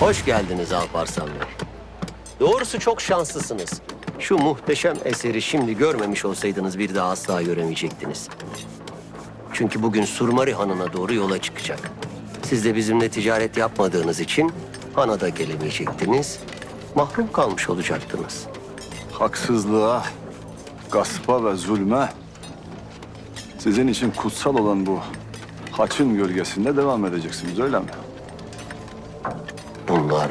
Hoş geldiniz Alparslan Bey. Doğrusu çok şanslısınız. Şu muhteşem eseri şimdi görmemiş olsaydınız bir daha asla göremeyecektiniz. Çünkü bugün Surmari Hanı'na doğru yola çıkacak. Siz de bizimle ticaret yapmadığınız için Han'a da gelemeyecektiniz. Mahrum kalmış olacaktınız. Haksızlığa, gaspa ve zulme sizin için kutsal olan bu haçın gölgesinde devam edeceksiniz öyle mi? Bunlar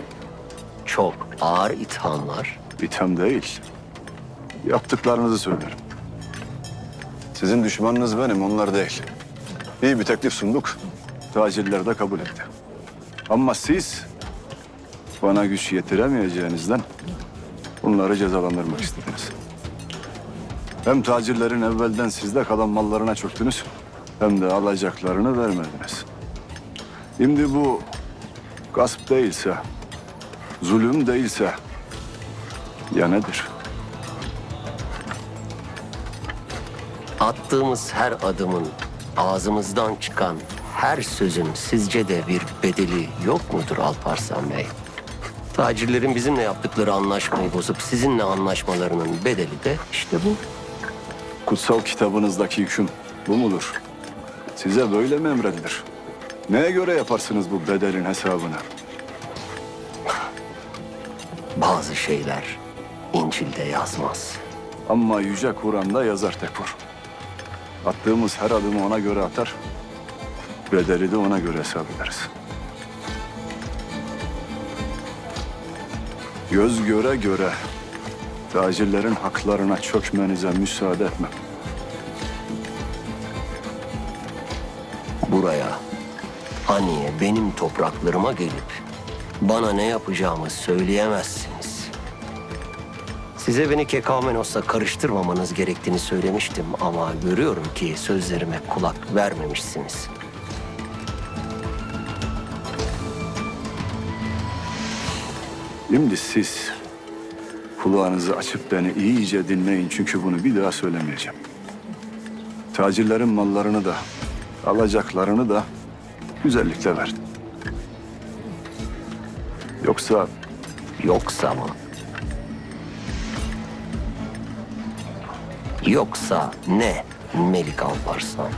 çok ağır ithamlar. İtham değil. Yaptıklarınızı söylerim. Sizin düşmanınız benim, onlar değil. İyi bir teklif sunduk. Tacirler de kabul etti. Ama siz bana güç yetiremeyeceğinizden bunları cezalandırmak istediniz. Hem tacirlerin evvelden sizde kalan mallarına çöktünüz hem de alacaklarını vermediniz. Şimdi bu gasp değilse, zulüm değilse ya nedir? Attığımız her adımın, ağzımızdan çıkan her sözün sizce de bir bedeli yok mudur Alparslan Bey? Tacirlerin bizimle yaptıkları anlaşmayı bozup sizinle anlaşmalarının bedeli de işte bu. Kutsal kitabınızdaki hüküm bu mudur? Size böyle mi emredilir? Neye göre yaparsınız bu bedelin hesabını? Bazı şeyler İncil'de yazmaz. Ama Yüce Kur'an'da yazar Tekfur. Attığımız her adımı ona göre atar, bedeli de ona göre hesap ederiz. Göz göre göre tacirlerin haklarına çökmenize müsaade etmem. Buraya, Haniye benim topraklarıma gelip bana ne yapacağımı söyleyemezsiniz. Size beni Kekamenos'la karıştırmamanız gerektiğini söylemiştim ama görüyorum ki sözlerime kulak vermemişsiniz. Şimdi siz kulağınızı açıp beni iyice dinleyin çünkü bunu bir daha söylemeyeceğim. Tacirlerin mallarını da, alacaklarını da güzellikle ver. Yoksa Yoksa mı? Yoksa ne Melik Alparslan?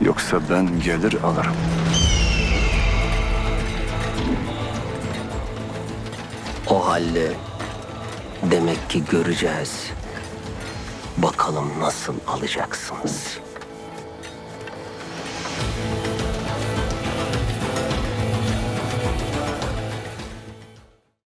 yoksa ben gelir alırım. O halde demek ki göreceğiz. Bakalım nasıl alacaksınız.